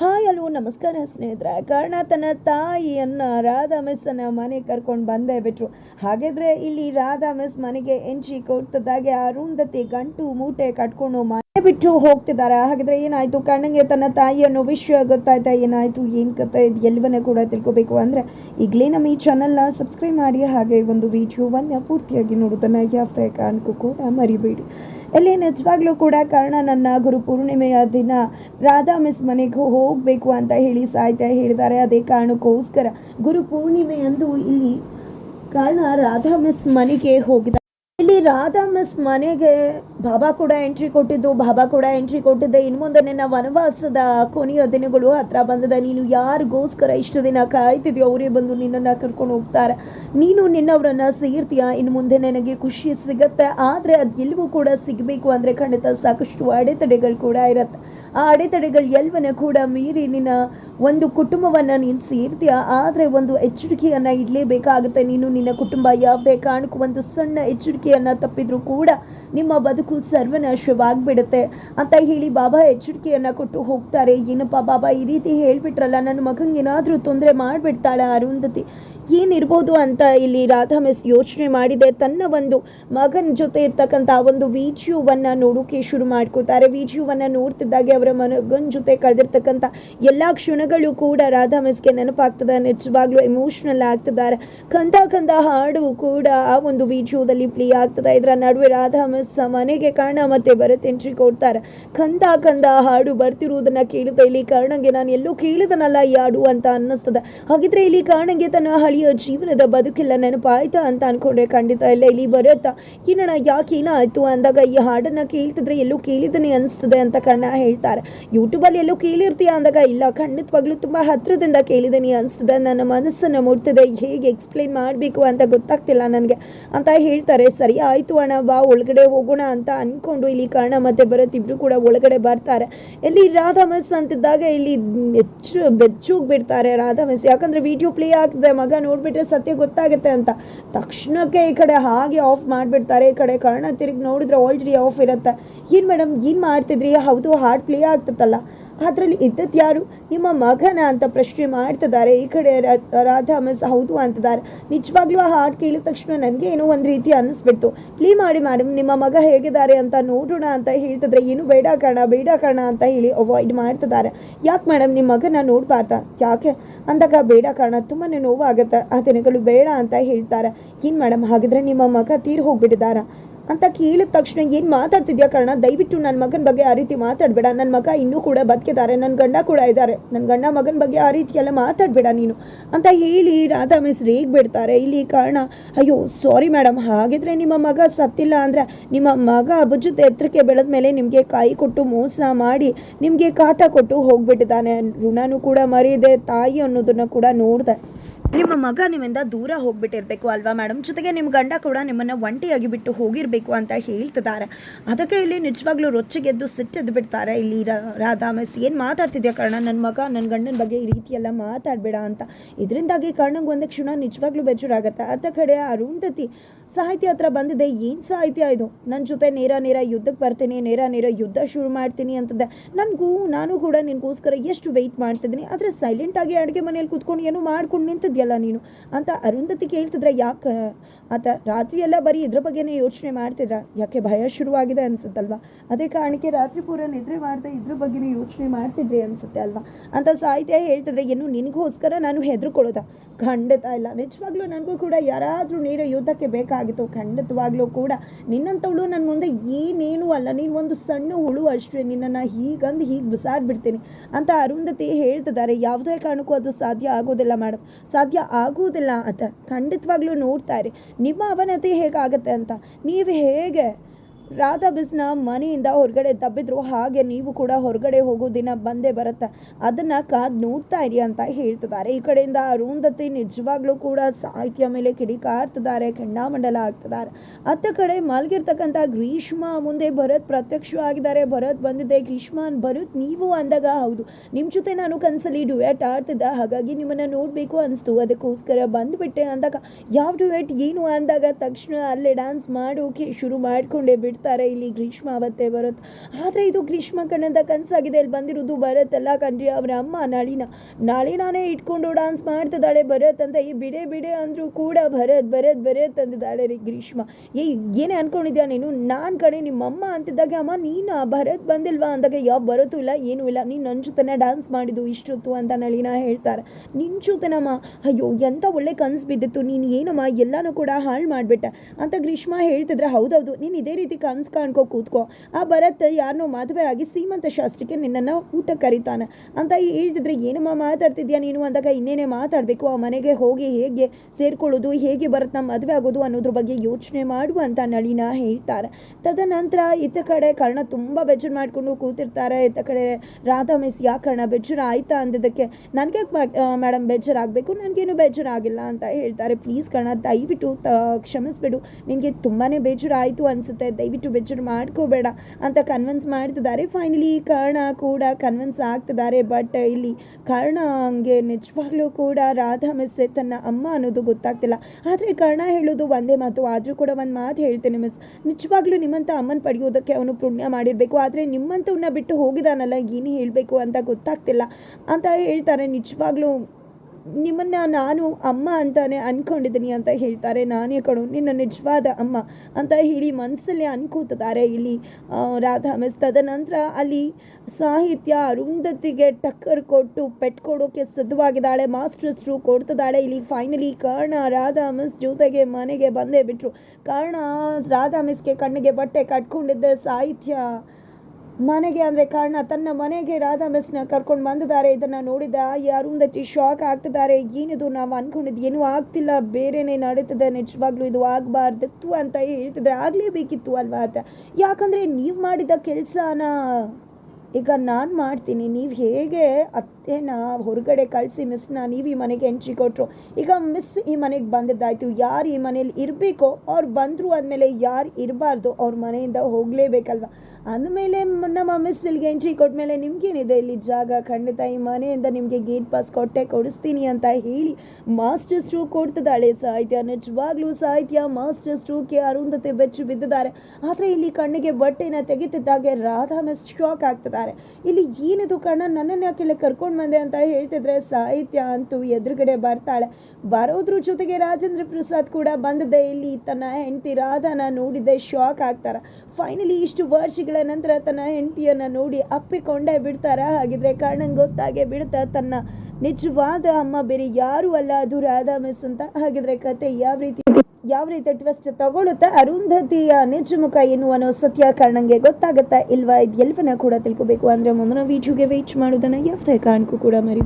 Hi, hello, ನಮಸ್ಕಾರ ಸ್ನೇಹಿತರೆ. ಕಾರಣ ತನ್ನ ತಾಯಿಯನ್ನು ರಾಧಾ ಮೆಸ್ಸನ್ನ ಮನೆ ಕರ್ಕೊಂಡು ಬಂದೇ ಬಿಟ್ರು. ಹಾಗಿದ್ರೆ ಇಲ್ಲಿ ರಾಧಾ ಮಿಸ್ ಮನೆಗೆ ಎಂಟ್ರಿ ಕೊಡ್ತದಾಗೆ ಅರುಂಧತಿ ಗಂಟು ಮೂಟೆ ಕಟ್ಕೊಂಡು ಮನೆ ಬಿಟ್ಟು ಹೋಗ್ತಿದ್ದಾರೆ ಹಾಗಿದ್ರೆ ಏನಾಯ್ತು? ಕಣ್ಣಂಗೆ ತನ್ನ ತಾಯಿಯನ್ನು ವಿಷಯ ಗೊತ್ತಾಯ್ತಾ? ಏನಾಯ್ತು? ಏನು ಕತೆ ಇದು? ಎಲ್ಲವನ್ನ ಕೂಡ ತಿಳ್ಕೊಬೇಕು ಅಂದ್ರೆ ಈಗಲೇ ನಮ್ಮ ಈ ಚಾನಲ್ನ ಸಬ್ಸ್ಕ್ರೈಬ್ ಮಾಡಿ ಹಾಗೆ ಒಂದು ವಿಡಿಯೋವನ್ನು ಪೂರ್ತಿಯಾಗಿ ನೋಡೋದನ್ನ ಯಾವುದೇ ಕಾರಣಕ್ಕೂ ಕೂಡ ಮರಿಬೇಡಿ. ಇಲ್ಲಿ ನಿಜವಾಗ್ಲೂ ಕೂಡ ಕಾರಣ ನನ್ನ ಗುರು ಪೂರ್ಣಿಮೆಯ ದಿನ. ರಾಧಾ ಮಿಸ್ ಮನೆಗೆ ಹೋಗಬೇಕು ಅಂತ ಹೇಳಿ ಸಾಹಿತ್ಯ ಹೇಳಿದ್ದಾರೆ. ಅದೇ ಕಾರಣಕ್ಕೋಸ್ಕರ ಗುರು ಪೂರ್ಣಿಮೆಯಂದು ಇಲ್ಲಿ ಕಾರಣ ರಾಧಾ ಮಿಸ್ ಮನೆಗೆ ಹೋಗಿದ್ದಾರೆ ಇಲ್ಲಿ ರಾಧಾ ಮಿಸ್ ಮನೆಗೆ ಬಾಬಾ ಕೂಡ ಎಂಟ್ರಿ ಕೊಟ್ಟಿದ್ದು ಬಾಬಾ ಕೂಡ ಎಂಟ್ರಿ ಕೊಟ್ಟಿದ್ದೆ. ಇನ್ನು ಮುಂದೆ ನಿನ್ನ ವನವಾಸದ ಕೊನೆಯ ದಿನಗಳು ಹತ್ರ ಬಂದದ. ನೀನು ಯಾರಿಗೋಸ್ಕರ ಇಷ್ಟು ದಿನ ಕಾಯ್ತಿದ್ಯೋ, ಅವರೇ ಬಂದು ನಿನ್ನನ್ನು ಕರ್ಕೊಂಡು ಹೋಗ್ತಾರೆ. ನೀನು ನಿನ್ನವರನ್ನ ಸೇರ್ತೀಯ? ಇನ್ನು ಮುಂದೆ ನನಗೆ ಖುಷಿ ಸಿಗತ್ತೆ. ಆದರೆ ಅದೆಲ್ಲವೂ ಕೂಡ ಸಿಗಬೇಕು ಅಂದರೆ ಖಂಡಿತ ಸಾಕಷ್ಟು ಅಡೆತಡೆಗಳು ಕೂಡ ಇರುತ್ತೆ. ಆ ಅಡೆತಡೆಗಳು ಎಲ್ಲವನ್ನ ಕೂಡ ಮೀರಿ ನಿನ್ನ ಒಂದು ಕುಟುಂಬವನ್ನು ನೀನು ಸೇರ್ತೀಯ? ಆದರೆ ಒಂದು ಎಚ್ಚರಿಕೆಯನ್ನು ಇಡಲೇಬೇಕಾಗುತ್ತೆ. ನೀನು ನಿನ್ನ ಕುಟುಂಬ ಯಾವುದೇ ಕಾರಣಕ್ಕೂ ಒಂದು ಸಣ್ಣ ಎಚ್ಚರಿಕೆಯನ್ನು ತಪ್ಪಿದ್ರೂ ಕೂಡ ನಿಮ್ಮ ಬದುಕು ಸರ್ವನಾಶವಾಗ್ಬಿಡುತ್ತೆ ಅಂತ ಹೇಳಿ ಬಾಬಾ ಎಚ್ಚರಿಕೆಯನ್ನು ಕೊಟ್ಟು ಹೋಗ್ತಾರೆ. ಏನಪ್ಪ ಬಾಬಾ, ಈ ರೀತಿ ಹೇಳಿಬಿಟ್ರಲ್ಲ, ನನ್ನ ಮಗಂಗೆ ಏನಾದರೂ ತೊಂದರೆ ಮಾಡಿಬಿಡ್ತಾಳೆ ಅರುಂಧತಿ. ಏನಿರ್ಬೋದು ಅಂತ ಇಲ್ಲಿ ರಾಧಾ ಮಿಸ್ ಯೋಚನೆ ಮಾಡಿದೆ. ತನ್ನ ಒಂದು ಮಗನ ಜೊತೆ ಇರ್ತಕ್ಕಂಥ ಒಂದು ವಿಡಿಯೋವನ್ನು ನೋಡೋಕೆ ಶುರು ಮಾಡ್ಕೋತಾರೆ ವಿಡಿಯೋವನ್ನು ನೋಡ್ತಿದ್ದಾಗೆ ಅವರ ಮಗನ ಜೊತೆ ಕಳೆದಿರ್ತಕ್ಕಂಥ ಎಲ್ಲ ಕ್ಷಣಗಳು ಕೂಡ ರಾಧಾ ಮಿಸ್ಗೆ ನೆನಪಾಗ್ತದೆ. ನಿಜವಾಗ್ಲೂ ಎಮೋಷ್ನಲ್ ಆಗ್ತಿದ್ದಾರೆ. ಕಂದ ಕಂದ ಹಾಡು ಕೂಡ ಆ ಒಂದು ವಿಡಿಯೋದಲ್ಲಿ ಪ್ಲೇ ಆಗ್ತದೆ. ಇದರ ನಡುವೆ ರಾಧಾ ಮಿಸ್ ಮನೆಗೆ ಕಾರಣ ಮತ್ತೆ ಬರುತ್ತೆ ಎಂಟ್ರಿ ಕೊಡ್ತಾರೆ. ಕಂದ ಕಂದ ಹಾಡು ಬರ್ತಿರುವುದನ್ನ ಕೇಳಿದ ಇಲ್ಲಿ ಕರ್ಣಂಗೆ ನಾನು ಎಲ್ಲೋ ಕೇಳಿದನಲ್ಲ ಈ ಹಾಡು ಅಂತ ಅನ್ನಿಸ್ತದೆ. ಹಾಗಿದ್ರೆ ಇಲ್ಲಿ ಕರ್ಣಂಗೆ ತನ್ನ ಹಳಿಯ ಜೀವನದ ಬದುಕಿಲ್ಲ ನೆನಪಾಯ್ತಾ ಅಂತ ಅನ್ಕೊಂಡ್ರೆ ಖಂಡಿತ ಇಲ್ಲ ಇಲ್ಲಿ ಬರುತ್ತಾ? ಏನಣ್ಣ, ಯಾಕೆ ಏನಾಯ್ತು ಅಂದಾಗ ಈ ಹಾಡನ್ನ ಕೇಳ್ತಿದ್ರೆ ಎಲ್ಲೂ ಕೇಳಿದನೆ ಅನಿಸ್ತದೆ ಅಂತ ಕಣ್ಣ ಹೇಳ್ತಾರೆ. ಯೂಟ್ಯೂಬಲ್ಲಿ ಎಲ್ಲೂ ಕೇಳಿರ್ತೀಯ ಅಂದಾಗ ಇಲ್ಲ, ಖಂಡಿತವಾಗ್ಲೂ ತುಂಬಾ ಹತ್ರದಿಂದ ಕೇಳಿದ್ದೀನಿ ಅನಿಸ್ತದೆ. ನನ್ನ ಮನಸ್ಸನ್ನು ಮುಟ್ತದೆ, ಹೇಗೆ ಎಕ್ಸ್ಪ್ಲೈನ್ ಮಾಡಬೇಕು ಅಂತ ಗೊತ್ತಾಗ್ತಿಲ್ಲ ನನಗೆ. ಅಂತ ಹೇಳ್ತಾರೆ, ಸರಿ ಆಯ್ತು ಅಣ್ಣ, ಬಾ, ಒಳಗಡೆ ಹೋಗೋಣ ಅಂತ ಅನ್ಕೊಂಡು ಇಲ್ಲಿ ಕರ್ಣ ಮತ್ತೆ ಭರತ್ ಇಬ್ರು ಕೂಡ ಒಳಗಡೆ ಬರ್ತಾರೆ. ಇಲ್ಲಿ ರಾಧಾ ಮಿಸ್ ಅಂತಿದ್ದಾಗ ಇಲ್ಲಿ ಹೆಚ್ಚು ಬೆಚ್ಚೋಗಿ ಬಿಡ್ತಾರೆ ರಾಧಾ ಮಿಸ್. ಯಾಕಂದ್ರೆ ವಿಡಿಯೋ ಪ್ಲೇ ಆಗ್ತದೆ, ಮಗ ನೋಡ್ಬಿಟ್ರೆ ಸತ್ಯ ಗೊತ್ತಾಗುತ್ತೆ ಅಂತ. ತಕ್ಷಣಕ್ಕೆ ಈ ಕಡೆ ಹಾಗೆ ಆಫ್ ಮಾಡಿಬಿಡ್ತಾರೆ, ಈ ಕಡೆ ಕರ್ಣ ತಿರುಗಿ ನೋಡಿದ್ರೆ ಆಲ್ರೆಡಿ ಆಫ್ ಇರುತ್ತೆ. ಏನು ಮೇಡಮ್ ಏನು ಮಾಡ್ತಿದ್ರಿ? ಹೌದು ಹಾರ್ಟ್ ಪ್ಲೇ ಆಗ್ತದಲ್ಲ ಅದರಲ್ಲಿ ಇದ್ದದ್ದು ಯಾರು? ನಿಮ್ಮ ಮಗನ ಅಂತ ಪ್ರಶ್ನೆ ಮಾಡ್ತಿದ್ದಾರೆ. ಈ ಕಡೆ ರಾಧಾ ಮಿಸ್ ಹೌದು ಅಂತಿದ್ದಾರೆ. ನಿಜವಾಗ್ಲೂ ಆ ಹಾಡು ಕೇಳಿದ ತಕ್ಷಣ ನನಗೆ ಏನೋ ಒಂದು ರೀತಿ ಅನ್ನಿಸ್ಬಿಡ್ತು. ಪ್ಲೀ ಮಾಡಿ ಮೇಡಮ್ ನಿಮ್ಮ ಮಗ ಹೇಗಿದ್ದಾರೆ ಅಂತ ನೋಡೋಣ ಅಂತ ಹೇಳ್ತಿದ್ರೆ ಏನು ಬೇಡ ಕಣ ಬೇಡ ಕಣ ಅಂತ ಹೇಳಿ ಅವಾಯ್ಡ್ ಮಾಡ್ತಿದ್ದಾರೆ. ಯಾಕೆ ಮೇಡಮ್ ನಿಮ್ಮ ಮಗನ ನೋಡಬಾರ್ದ? ಯಾಕೆ? ಅಂದಾಗ ಬೇಡ ಕಣ ತುಂಬಾ ನೋವಾಗುತ್ತೆ. ಆ ದಿನಗಳು ಬೇಡ ಅಂತ ಹೇಳ್ತಾರೆ. ಏನು ಮೇಡಮ್ ಹಾಗಿದ್ರೆ ನಿಮ್ಮ ಮಗ ತೀರ್ ಹೋಗ್ಬಿಟ್ಟಿದ್ದಾರಾ? ಅಂತ ಕೇಳಿದ ತಕ್ಷಣ ಏನು ಮಾತಾಡ್ತಿದ್ಯಾ ಕಾರಣ? ದಯವಿಟ್ಟು ನನ್ನ ಮಗನ ಬಗ್ಗೆ ಆ ರೀತಿ ಮಾತಾಡಬೇಡ. ನನ್ನ ಮಗ ಇನ್ನೂ ಕೂಡ ಬದುಕಿದ್ದಾರೆ. ನನ್ನ ಗಂಡ ಕೂಡ ಇದ್ದಾರೆ. ನನ್ನ ಗಂಡ ಮಗನ ಬಗ್ಗೆ ಆ ರೀತಿ ಎಲ್ಲ ಮಾತಾಡಬೇಡ ನೀನು ಅಂತ ಹೇಳಿ ರಾಧಾ ಮಿಸ್ ರೇಗ್ ಬಿಡ್ತಾರೆ. ಇಲ್ಲಿ ಕಾರಣ, ಅಯ್ಯೋ ಸಾರಿ ಮೇಡಮ್ ಹಾಗಿದ್ರೆ ನಿಮ್ಮ ಮಗ ಸತ್ತಿಲ್ಲ ಅಂದರೆ ನಿಮ್ಮ ಮಗ ಭುಜದ ಎತ್ತರಕ್ಕೆ ಬೆಳೆದ ಮೇಲೆ ನಿಮಗೆ ಕೈ ಕೊಟ್ಟು ಮೋಸ ಮಾಡಿ ನಿಮಗೆ ಕಾಟ ಕೊಟ್ಟು ಹೋಗ್ಬಿಟ್ಟಿದ್ದಾನೆ. ಋಣನೂ ಕೂಡ ಮರಿದೆ. ತಾಯಿ ಅನ್ನೋದನ್ನು ಕೂಡ ನೋಡಿದೆ. ನಿಮ್ಮ ಮಗ ನಿಮ್ಮಿಂದ ದೂರ ಹೋಗ್ಬಿಟ್ಟಿರ್ಬೇಕು ಅಲ್ವಾ ಮೇಡಮ್ ಜೊತೆಗೆ ನಿಮ್ಮ ಗಂಡ ಕೂಡ ನಿಮ್ಮನ್ನು ಒಂಟಿಯಾಗಿ ಬಿಟ್ಟು ಹೋಗಿರಬೇಕು ಅಂತ ಹೇಳ್ತಿದ್ದಾರೆ. ಅದಕ್ಕೆ ಇಲ್ಲಿ ನಿಜವಾಗ್ಲೂ ರೊಚ್ಚಿಗೆದ್ದು ಸಿಟ್ಟೆದ್ದು ಬಿಡ್ತಾರೆ ಇಲ್ಲಿ ರಾಧಾ ಮಿಸ್ ಏನು ಮಾತಾಡ್ತಿದ್ಯಾ ಕರ್ಣ? ನನ್ನ ಮಗ ನನ್ನ ಗಂಡನ ಬಗ್ಗೆ ಈ ರೀತಿ ಎಲ್ಲ ಮಾತಾಡಬೇಡ ಅಂತ. ಇದರಿಂದಾಗಿ ಕರ್ಣಂಗೆ ಒಂದು ಕ್ಷಣ ನಿಜವಾಗ್ಲೂ ಬೇಜಾರಾಗುತ್ತೆ ಅದ ಕಡೆ ಅರುಂಧತಿ ಸಾಹಿತ್ಯ ಹತ್ರ ಬಂದಿದೆ. ಏನು ಸಾಹಿತ್ಯ ಇದು? ನನ್ನ ಜೊತೆ ನೇರ ನೇರ ಯುದ್ಧಕ್ಕೆ ಬರ್ತೀನಿ, ನೇರ ನೇರ ಯುದ್ಧ ಶುರು ಮಾಡ್ತೀನಿ ಅಂತಂದೆ. ನನಗೂ, ನಾನು ಕೂಡ ನಿನಗೋಸ್ಕರ ಎಷ್ಟು ವೆಯ್ಟ್ ಮಾಡ್ತಿದ್ದೀನಿ. ಆದರೆ ಸೈಲೆಂಟಾಗಿ ಅಡುಗೆ ಮನೇಲಿ ಕೂತ್ಕೊಂಡು ಏನೋ ಮಾಡ್ಕೊಂಡು ನಿಂತಿದ್ಯಲ್ಲ ನೀನು? ಅಂತ ಅರುಂಧತಿ ಕೇಳ್ತಿದ್ರೆ ಯಾಕೆ? ಆತ ರಾತ್ರಿ ಎಲ್ಲ ಬರೀ ಇದ್ರ ಬಗ್ಗೆನೇ ಯೋಚನೆ ಮಾಡ್ತಿದ್ರ. ಯಾಕೆ ಭಯ ಶುರುವಾಗಿದೆ ಅನ್ಸುತ್ತಲ್ವಾ? ಅದೇ ಕಾರಣಕ್ಕೆ ರಾತ್ರಿ ಪೂರ ನಿದ್ರೆ ಮಾಡದೆ ಇದ್ರ ಬಗ್ಗೆನೇ ಯೋಚನೆ ಮಾಡ್ತಿದ್ರಿ ಅನ್ಸುತ್ತೆ ಅಲ್ವಾ? ಅಂತ ಸಾಹಿತ್ಯ ಹೇಳ್ತಿದ್ರೆ ಏನು ನಿನಗೋಸ್ಕರ ನಾನು ಹೆದರ್ಕೊಳ್ಳೋದ. ಖಂಡಿತ ಇಲ್ಲ. ನಿಜವಾಗ್ಲೂ ನನಗೂ ಕೂಡ ಯಾರಾದರೂ ನೇರ ಯುದ್ಧಕ್ಕೆ ಬೇಕಾಗಿತ್ತು. ಖಂಡಿತವಾಗ್ಲೂ ಕೂಡ. ನಿನ್ನಂಥವಳು ನನ್ನ ಮುಂದೆ ಏನೇನು ಅಲ್ಲ. ನೀನು ಒಂದು ಸಣ್ಣ ಹುಳು ಅಷ್ಟೇ. ನಿನ್ನನ್ನು ಹೀಗಂದು ಹೀಗೆ ಬಿಸಾಡ್ಬಿಡ್ತೀನಿ. ಅಂತ ಅರುಂಧತಿ ಹೇಳ್ತಿದ್ದಾರೆ. ಯಾವುದೇ ಕಾರಣಕ್ಕೂ ಅದು ಸಾಧ್ಯ ಆಗೋದಿಲ್ಲ ಮೇಡಮ್ ಸಾಧ್ಯ ಆಗುವುದಿಲ್ಲ ಅಂತ ಖಂಡಿತವಾಗ್ಲೂ ನೋಡ್ತಾರೆ ನಿಮ್ಮ ಅವನತಿ ಹೇಗಾಗತ್ತೆ ಅಂತ? ನೀವು ಹೇಗೆ ರಾಧಾ ಬಿಸ್ನ ಮನೆಯಿಂದ ಹೊರಗಡೆ ತಬ್ಬಿದ್ರು. ಹಾಗೆ ನೀವು ಕೂಡ ಹೊರಗಡೆ ಹೋಗೋ ದಿನ ಬಂದೇ ಬರುತ್ತೆ. ಅದನ್ನು ಕಾದ್ ನೋಡ್ತಾ ಇರಿ ಅಂತ ಹೇಳ್ತಿದ್ದಾರೆ. ಈ ಕಡೆಯಿಂದ ಅರುಂಧತಿ ನಿಜವಾಗ್ಲೂ ಕೂಡ ಸಾಹಿತ್ಯ ಮೇಲೆ ಕಿಡಿಕಾರ್ತಿದ್ದಾರೆ ಖಂಡಾಮಂಡಲ ಆಗ್ತಿದ್ದಾರೆ ಅತ್ತ ಕಡೆ ಮಲಗಿರ್ತಕ್ಕಂಥ ಗ್ರೀಷ್ಮ ಮುಂದೆ ಭರತ್ ಪ್ರತ್ಯಕ್ಷವಾಗಿದ್ದಾರೆ. ಭರತ್ ಬಂದಿದೆ ಗ್ರೀಷ್ಮ ಭರತ್, ನೀವು ಅಂದಾಗ ಹೌದು. ನಿಮ್ಮ ಜೊತೆ ನಾನು ಕನಸಲ್ಲಿ ಡುವೆಟ್ ಆಡ್ತಿದ್ದೆ. ಹಾಗಾಗಿ ನಿಮ್ಮನ್ನು ನೋಡಬೇಕು ಅನಿಸ್ತು. ಅದಕ್ಕೋಸ್ಕರ ಬಂದುಬಿಟ್ಟೆ ಅಂದಾಗ, ಯಾವ ಡುವೆಟ್ ಏನು? ಅಂದಾಗ ತಕ್ಷಣ ಅಲ್ಲೇ ಡ್ಯಾನ್ಸ್ ಮಾಡೋಕೆ ಶುರು ಮಾಡಿಕೊಂಡೇ ಬಿಡ್ತಾರೆ ಹೋಗ್ತಾರೆ. ಇಲ್ಲಿ ಗ್ರೀಷ್ಮ ಅವತ್ತೇ ಬರುತ್ತೆ. ಆದರೆ ಇದು ಗ್ರೀಷ್ಮ ಕಣ್ಣಂತ ಕನಸಾಗಿದೆ. ಇಲ್ಲಿ ಬಂದಿರೋದು ಬರತ್ತಲ್ಲ ಕಣ್ರಿ. ಅವರ ಅಮ್ಮ ನಳಿನ ನಳಿನಾನೇ ಇಟ್ಕೊಂಡು ಡಾನ್ಸ್ ಮಾಡ್ತಿದ್ದಾಳೆ ಭರತ್ ಅಂತ. ಈ ಬಿಡೆ ಬಿಡೆ ಅಂದರೂ ಕೂಡ ಭರತ್ ಭರತ್ ಭರತ್ ಅಂದಿದ್ದಾಳೆ ರೀ ಗ್ರೀಷ್ಮ. ಏ, ಏನೇ ಅನ್ಕೊಂಡಿದ್ಯಾ ನೀನು? ನಾನು ಕಡೆ ನಿಮ್ಮಮ್ಮ ಅಂತಿದ್ದಾಗ, ಅಮ್ಮ, ನೀನು? ಭರತ್ ಬಂದಿಲ್ವಾ? ಅಂದಾಗ ಯಾವ ಬರೋತು ಇಲ್ಲ, ಏನೂ ಇಲ್ಲ. ನೀನು ನನ್ನ ಜೊತೆನೇ ಡಾನ್ಸ್ ಮಾಡಿದ್ದು ಇಷ್ಟೊತ್ತು ಅಂತ ನಳಿನ ಹೇಳ್ತಾರೆ. ನಿನ್ನ ಜೊತೆನಮ್ಮ? ಅಯ್ಯೋ ಎಂಥ ಒಳ್ಳೆ ಕನಸು ಬಿದ್ದಿತ್ತು. ನೀನು ಏನಮ್ಮ? ಎಲ್ಲನೂ ಕೂಡ ಹಾಳು ಮಾಡಿಬಿಟ್ಟೆ ಅಂತ ಗ್ರೀಷ್ಮ ಹೇಳ್ತಿದ್ರೆ, ಹೌದೌದು. ನೀನು ಇದೇ ರೀತಿ ಕನಸು ಕಾಣ್ಕೋ ಕೂತ್ಕೋ. ಆ ಭರತ್ ಯಾರನ್ನೋ ಮದುವೆ ಆಗಿ ಸೀಮಂತ ಶಾಸ್ತ್ರಕ್ಕೆ ನಿನ್ನನ್ನು ಊಟ ಕರೀತಾನೆ. ಅಂತ ಹೇಳಿದ್ರೆ ಏನಮ್ಮ ಮಾತಾಡ್ತಿದ್ಯಾ ನೀನು? ಅಂದಾಗ, ಇನ್ನೇನೇ ಮಾತಾಡಬೇಕು. ಆ ಮನೆಗೆ ಹೋಗಿ ಹೇಗೆ ಸೇರ್ಕೊಳ್ಳೋದು, ಹೇಗೆ ಭರತ್ನ ಮದುವೆ ಆಗೋದು ಅನ್ನೋದ್ರ ಬಗ್ಗೆ ಯೋಚನೆ ಮಾಡು ಅಂತ ನಳಿನ ಹೇಳ್ತಾರೆ. ತದನಂತರ ಇತ್ತ ಕಡೆ ಕರ್ಣ ತುಂಬ ಬೇಜಾರು ಮಾಡಿಕೊಂಡು ಕೂತಿರ್ತಾರೆ. ಇತ್ತ ಕಡೆ ರಾಧಾ ಮಿಸ್, ಯಾಕೆ ಕರ್ಣ ಬೇಜಾರು ಆಯ್ತಾ? ಅಂದಿದ್ದಕ್ಕೆ, ನನಗೆ ಮೇಡಮ್ ಬೇಜಾರಾಗಬೇಕು ನನಗೇನು ಬೇಜಾರಾಗಿಲ್ಲ ಅಂತ ಹೇಳ್ತಾರೆ. ಪ್ಲೀಸ್ ಕರ್ಣ, ದಯವಿಟ್ಟು ಕ್ಷಮಿಸ್ಬಿಡು. ನಿನಗೆ ತುಂಬಾ ಬೇಜಾರು ಆಯಿತು ಅನಿಸುತ್ತೆ. ದಯವಿಟ್ಟು ಬೇಜಾರು ಮಾಡ್ಕೋಬೇಡ ಅಂತ ಕನ್ವಿನ್ಸ್ ಮಾಡ್ತಿದ್ದಾರೆ. ಫೈನಲಿ ಕರ್ಣ ಕೂಡ ಕನ್ವಿನ್ಸ್ ಆಗ್ತಿದ್ದಾರೆ ಬಟ್ ಇಲ್ಲಿ ಕರ್ಣ ಹಂಗೆ ನಿಜವಾಗ್ಲೂ ಕೂಡ ರಾಧಾ ಮಿಸ್ಸೆ ತನ್ನ ಅಮ್ಮ ಅನ್ನೋದು ಗೊತ್ತಾಗ್ತಿಲ್ಲ. ಆದರೆ ಕರ್ಣ ಹೇಳೋದು ಒಂದೇ ಮಾತು, ಆದರೂ ಕೂಡ ಒಂದು ಮಾತು ಹೇಳ್ತೇನೆ ಮಿಸ್. ನಿಜವಾಗ್ಲೂ ನಿಮ್ಮಂಥ ಅಮ್ಮನ ಪಡೆಯೋದಕ್ಕೆ ಅವನು ಪುಣ್ಯ ಮಾಡಿರಬೇಕು, ಆದರೆ ನಿಮ್ಮಂಥವನ್ನ ಬಿಟ್ಟು ಹೋಗಿದಾನಲ್ಲ, ಏನು ಹೇಳಬೇಕು ಅಂತ ಗೊತ್ತಾಗ್ತಿಲ್ಲ. ಅಂತ ಹೇಳ್ತಾರೆ, ನಿಜವಾಗ್ಲೂ ನಿಮ್ಮನ್ನ ನಾನು ಅಮ್ಮ ಅಂತಾನೆ ಅನ್ಕೊಂಡಿದ್ದೀನಿ ಅಂತ ಹೇಳ್ತಾರೆ. ನಾನೇ ಕಣು, ನಿನ್ನ ನಿಜವಾದ ಅಮ್ಮ ಅಂತ ಹೇಳಿ ಮನಸ್ಸಲ್ಲಿ ಅನ್ಕೋತಿದ್ದಾರೆ ಇಲ್ಲಿ ರಾಧಾ ಮಿಸ್ ತದನಂತರ ಅಲ್ಲಿ ಸಾಹಿತ್ಯ ಅರುಂಧತಿಗೆ ಟಕ್ಕರ್ ಕೊಟ್ಟು ಪೆಟ್ ಕೊಡೋಕೆ ಸಿದ್ಧವಾಗಿದ್ದಾಳೆ. ಮಾಸ್ಟರ್ಸ್ರು ಕೊಡ್ತಿದ್ದಾಳೆ. ಇಲ್ಲಿ ಫೈನಲಿ ಕರ್ಣ ರಾಧಾ ಮಿಸ್ ಜೊತೆಗೆ ಮನೆಗೆ ಬಂದೇ ಬಿಟ್ರು. ಕರ್ಣ ರಾಧಾ ಮಿಸ್ಗೆ ಕಣ್ಣಿಗೆ ಬಟ್ಟೆ ಕಟ್ಕೊಂಡಿದ್ದೆ. ಸಾಹಿತ್ಯ ಮನೆಗೆ ಅಂದರೆ ಕಾರಣ ತನ್ನ ಮನೆಗೆ ರಾಧಾ ಮಿಸ್ನ ಕರ್ಕೊಂಡು ಬಂದಿದ್ದಾರೆ. ಇದನ್ನು ನೋಡಿದ ಅರುಂಧತಿ ಶಾಕ್ ಆಗ್ತಿದ್ದಾರೆ. ಏನಿದು ನಾವು ಅಂದ್ಕೊಂಡಿದ್ದು ಏನೂ ಆಗ್ತಿಲ್ಲ. ಬೇರೆನೇ ನಡೀತದೆ. ನಿಜವಾಗ್ಲೂ ಇದು ಆಗಬಾರ್ದಿತ್ತು ಅಂತ ಹೇಳ್ತಿದ್ರೆ ಆಗಲೇಬೇಕಿತ್ತು ಅಲ್ವಾ ಅಂತ ಯಾಕಂದರೆ ನೀವು ಮಾಡಿದ ಕೆಲಸನ ಈಗ ನಾನು ಮಾಡ್ತೀನಿ, ನೀವು ಹೇಗೆ ಅತ್ತೆನ ಹೊರಗಡೆ ಕಳಿಸಿ ಮಿಸ್ನ ನೀವು ಈ ಮನೆಗೆ ಎಂಟ್ರಿ ಕೊಟ್ಟರು ಈಗ ಮಿಸ್ ಈ ಮನೆಗೆ ಬಂದಿದ್ದಾಯ್ತು, ಯಾರು ಈ ಮನೇಲಿ ಇರಬೇಕೋ ಅವ್ರು ಬಂದರು ಅಂದಮೇಲೆ ಯಾರು ಇರಬಾರ್ದು ಅವ್ರ ಮನೆಯಿಂದ ಹೋಗಲೇಬೇಕಲ್ವ? ಅಂದಮೇಲೆ ನಮ್ಮ ಮಿಸ್ ಇಲ್ಲಿಗೆ ಎಂಟ್ರಿ ಕೊಟ್ಮೇಲೆ ನಿಮಗೇನಿದೆ ಇಲ್ಲಿ ಜಾಗ? ಖಂಡಿತ ಈ ಮನೆಯಿಂದ ನಿಮಗೆ ಗೇಟ್ ಪಾಸ್ ಕೊಟ್ಟೆ ಕೊಡಿಸ್ತೀನಿ ಅಂತ ಹೇಳಿ ಮಾಸ್ಟರ್ ಸ್ಟ್ರೂ ಕೊಡ್ತಿದ್ದಾಳೆ. ಸಾಹಿತ್ಯ ನಿಜವಾಗ್ಲೂ ಸಾಹಿತ್ಯ ಮಾಸ್ಟರ್ ಸ್ಟ್ರೂಕ್ಕೆ ಅರುಂಧತೆ ಬೆಚ್ಚು ಬಿದ್ದಿದ್ದಾರೆ. ಆದರೆ ಇಲ್ಲಿ ಕಣ್ಣಿಗೆ ಬಟ್ಟೆನ ತೆಗೆತಿದ್ದಾಗೆ ರಾಧಾ ಮಿಸ್ ಶಾಕ್ ಆಗ್ತಿದ್ದಾರೆ ಇಲ್ಲಿ ಏನಿದು ಕಣ್ಣ ನನ್ನನ್ನು ಯಾಕೆಲ್ಲ ಕರ್ಕೊಂಡು ಬಂದೆ ಅಂತ ಹೇಳ್ತಿದ್ರೆ ಸಾಹಿತ್ಯ ಅಂತೂ ಎದುರುಗಡೆ ಬರ್ತಾಳೆ. ಬರೋದ್ರ ಜೊತೆಗೆ ರಾಜೇಂದ್ರ ಪ್ರಸಾದ್ ಕೂಡ ಬಂದದೆ ಇಲ್ಲಿ ತನ್ನ ಹೆಂಡತಿ ರಾಧಾನ ನೋಡಿದ್ದೆ ಶಾಕ್ ಆಗ್ತಾರೆ. ಫೈನಲಿ ಇಷ್ಟು ವರ್ಷಗಳ ನಂತರ ತನ್ನ ಹೆಂಡತಿಯನ್ನ ನೋಡಿ ಅಪ್ಪಿಕೊಂಡೇ ಬಿಡ್ತಾರ. ಹಾಗಿದ್ರೆ ಕರ್ಣಂಗೆ ಗೊತ್ತಾಗೆ ಬಿಡ್ತಾ ತನ್ನ ನಿಜವಾದ ಅಮ್ಮ ಬೇರೆ ಯಾರು ಅಲ್ಲ ಅದು ರಾಧಾ ಮಿಸ್ ಅಂತ. ಹಾಗಿದ್ರೆ ಕತೆ ಯಾವ ರೀತಿ ಯಾವ ರೀತಿ ಟ್ವಿಸ್ಟ್ ತಗೊಳ್ಳುತ್ತಾ? ಅರುಂಧತಿಯ ನಿಜಮುಖ ಏನು ಅನ್ನೋ ಸತ್ಯ ಕಾರಣಂಗೆ ಗೊತ್ತಾಗುತ್ತಾ ಇಲ್ವಾ? ಇದು ಎಲ್ಲವನ್ನ ಕೂಡ ತಿಳ್ಕೊಬೇಕು. ಅಂದ್ರೆ ಮುಂದಿನ ವಿಡಿಯೋಗೆ ವೇಟ್ ಮಾಡೋದನ್ನ ಯಾವುದೇ ಕಾರಣಕ್ಕೂ ಕೂಡ ಮರಿ